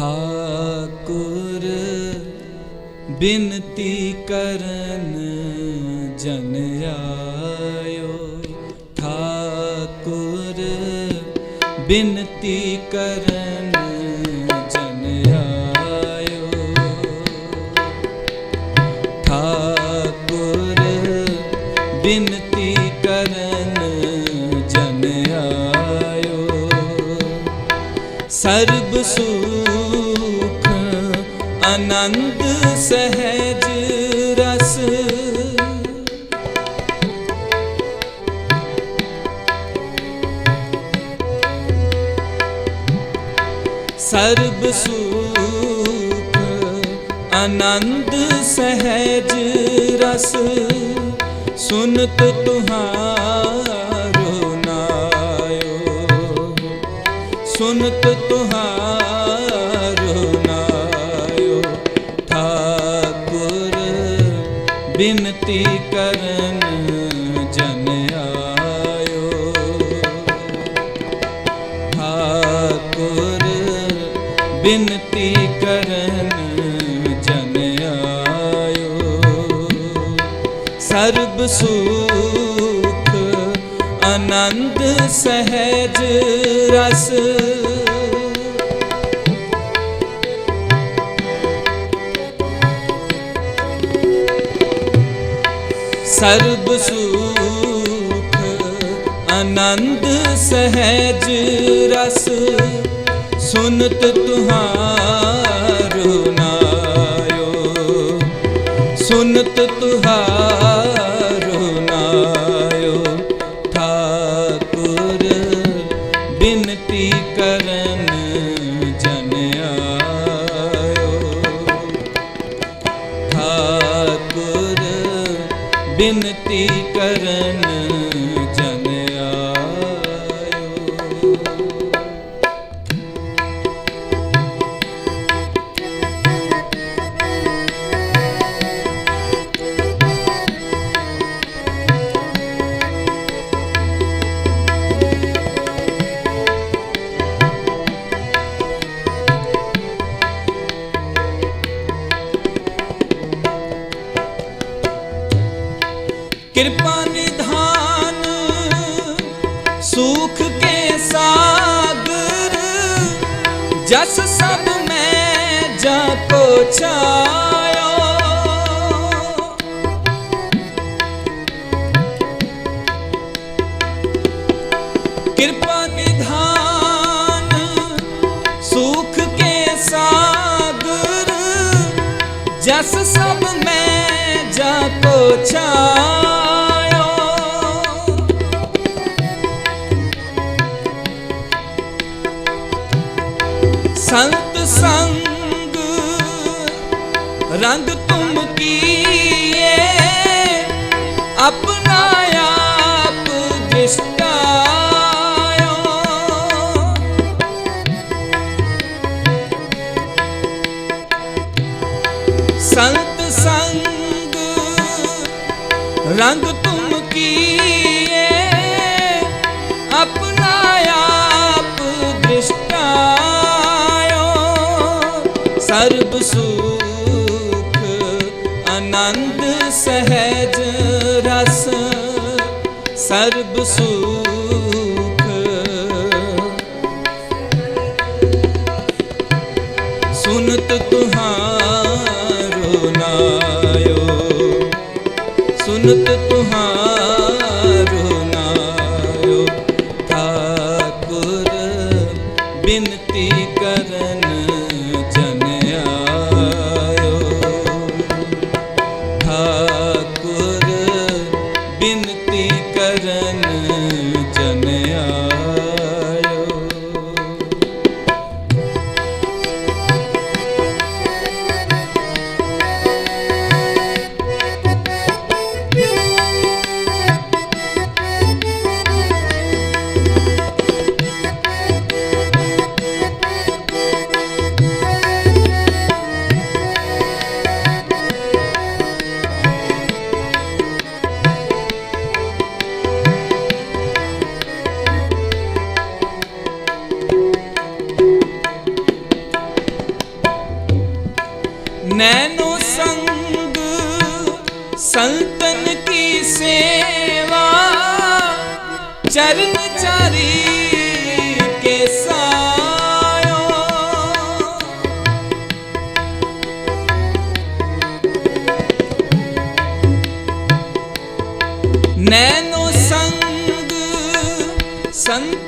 ਠਾਕੁਰ ਬਿਨਤੀ ਕਰਨ ਜਨ ਆਇਓ। ਠਾਕੁਰ ਬਿਨਤੀ ਕਰਨ ਸਰਬ ਸੁਖ ਆਨੰਦ ਸਹਿਜ ਰਸ। ਸਰਬ ਸੁਖ ਆਨੰਦ ਸਹਿਜ ਰਸ। ਸੁਨਤ ਤੁਹਾਰੋ ਬਿਨਤੀ ਕਰਨ ਜਨ ਆਇਓ। ਠਾਕੁਰ ਬਿਨਤੀ ਕਰਨ ਜਨ ਆਇਓ। ਸਰਬ ਸੁਖ ਆਨੰਦ ਸਹਿਜ ਰਸ ਸਰਬ ਸੁਖ ਆਨੰਦ ਸਹਿਜ ਰਸ ਸੁਨਤ ਤੁਹਾਰੋ ਨਾਇਓ। ਸੁਨਤ ਤੁਹਾਰੋ ਬਿਨਤੀ ਕਰਨ ਕਿਰਪਾ ਨਿਧਾਨ, ਸੁਖ ਕੇ ਸਾਗਰ, ਜਸ ਸਭ ਮੈਂ ਜਾ ਕੋ ਛਾਇਓ ਕਿਰਪਾ ਨਿਧਾਨ, ਸੁਖ ਕੇ ਸਾਗਰ, ਜਸ ਸਭ ਮੈਂ ਜਾ ਕੋ ਛਾਇਓ ਸੰਤ ਸੰਗ ਰੰਗ ਤੁਮ ਕੀਏ ਆਪਣਾ ਆਪ ਦ੍ਰਿਸ਼ਟਾਇਓ ਸੰਤ ਸੰਗ ਰੰਗ ਤੁਮ ਕੀਏ ਸਰਬ ਸੁਖ ਆਨੰਦ ਸਹਿਜ ਰਸ ਸਰਬ ਸੁਖ नैनो संग संतन की सेवा चरण चारी के सायो। नैनो संग संतन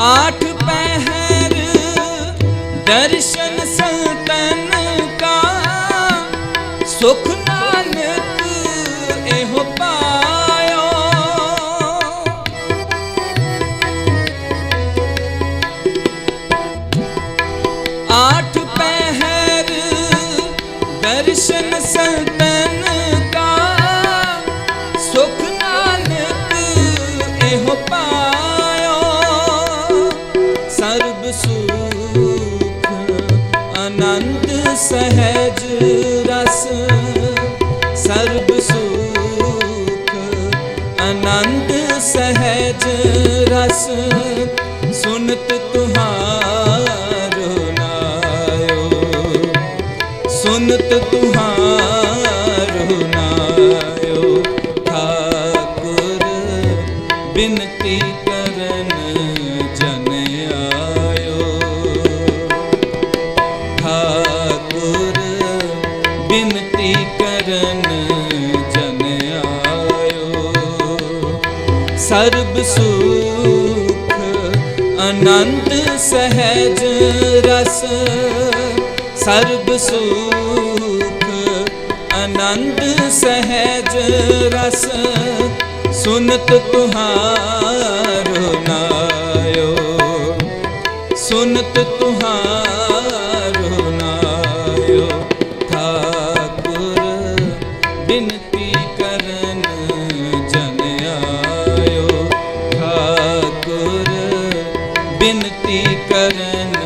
ਆਠ ਪਹਿਰ ਦਰਸ਼ਨ ਰਜ ਰਸ ਸੁਨਤ ਤੁਹਾਰੋ ਨਾਇਓ। ਸੁਨਤ ਤੁਹਾਰੋ ਨਾਇਓ। ਠਾਕੁਰ ਬਿਨਤੀ ਕਰਨ ਸਰਬ ਸੁਖ ਅਨੰਤ ਸਹਿਜ ਰਸ। ਸਰਬ ਸੁਖ ਅਨੰਤ ਸਹਿਜ ਰਸ। ਸੁਨਤ ਤੁਹਾਰ ਬਿਨਤੀ ਕਰਨ